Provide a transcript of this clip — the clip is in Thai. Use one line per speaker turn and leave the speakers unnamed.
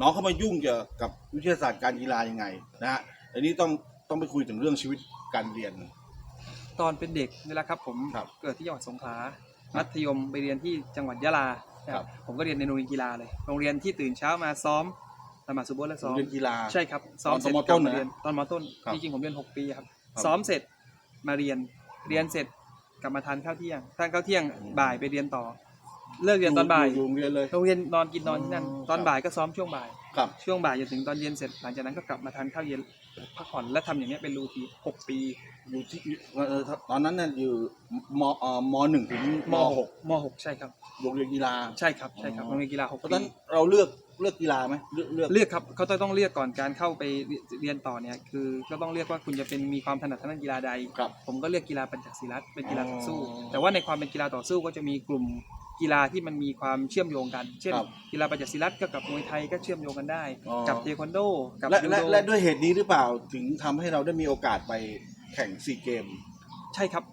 น้องเข้ามายุ่งเกี่ยวกับวิทยาศาสตร์การกีฬายังไงนะฮะอันนี้ต้องต้องไปคุยถึงเรื่องชีวิตการเรียน
ตอนเป็นเด็กนี่แหละครับ ผม
ครับ
เกิดที่จังหวัดสงขลามัธยมไปเรียนที่จังหวัดยะลานะค
ครั
รับบผมก็เรียนในโรงเรียนกีฬาเลย โรงเรียนที่ตื่นเช้ามาซ้อมละหมาดซุบฮ์และ
โร
ซ้องม
เรียนกีฬา
ใช่ครับ ซ้อม
ตอน
เสร็จ
ม
กลั
ต้
บ
น
มา
นะ
เรียนตอนมต้น
ครับ
จริงๆผมเรียน 6 ปีครับ
ครับ
ซ้อมเสร็จมาเรียน เรียนเสร็จกลับมาทานข้าวเที่ยง ทานข้าวเที่ยง
อืม
บ่ายไปเรียนต่อ เลิกเรียนตอนบ่าย
อยู่โรงเรียนเลย
โรงเรียนนอนกินนอนที่นั่น
อ๋อ
ตอน
ครับ
บ่ายก็ซ้อมช่วงบ่าย
ครับ
ช่วงบ่ายจนถึงตอนเย็นเสร็จหลังจากนั้นก็กลับมาทานข้าวเย็นพักผ่อนและทำอย่างเนี้ยเป็นรูทีนหกปี
อยู่ที่เออตอนนั้นเนี่ยอยู่มเอ่อมหนึ่งถึงมหก
มหกใช่ครับ
โรงเรียนกีฬา
ใช่ครับใช่ครับ
อ๋อ
โรงเรียนกีฬาหก
เพราะ
ปี
ฉะนั้นเราเลือกเลือกกีฬาไหมเลือกเลือก
เลือกครับเขาจะต้องเลือกก่อนการเข้าไปเรียนต่อเนี่ยคือก็ต้องเลือกว่าคุณจะเป็นมีความถนัดทางด้านกีฬาใด
ครับ
ผมก็เลือกกีฬาปัญจศิลัตเป็นกีฬาต่อสู้
อ๋อ
แต่ว่าในความเป็นกีฬาต่อสู้ก็จะมีกลุ่ม กีฬาที่มันมีความเชื่อมโยงกัน เช่น
ครับ
กีฬาปัญจศิลัตก็กับมวยไทยก็เชื่อมโยงกันได้
อ๋อ
กับเทควันโด กับ
และ
ยู
และ
โด
และด้วยเหตุนี้หรือเปล่าถึงทำให้เราได้มีโอกาสไปแข่งซีเกม
ใช่ครับ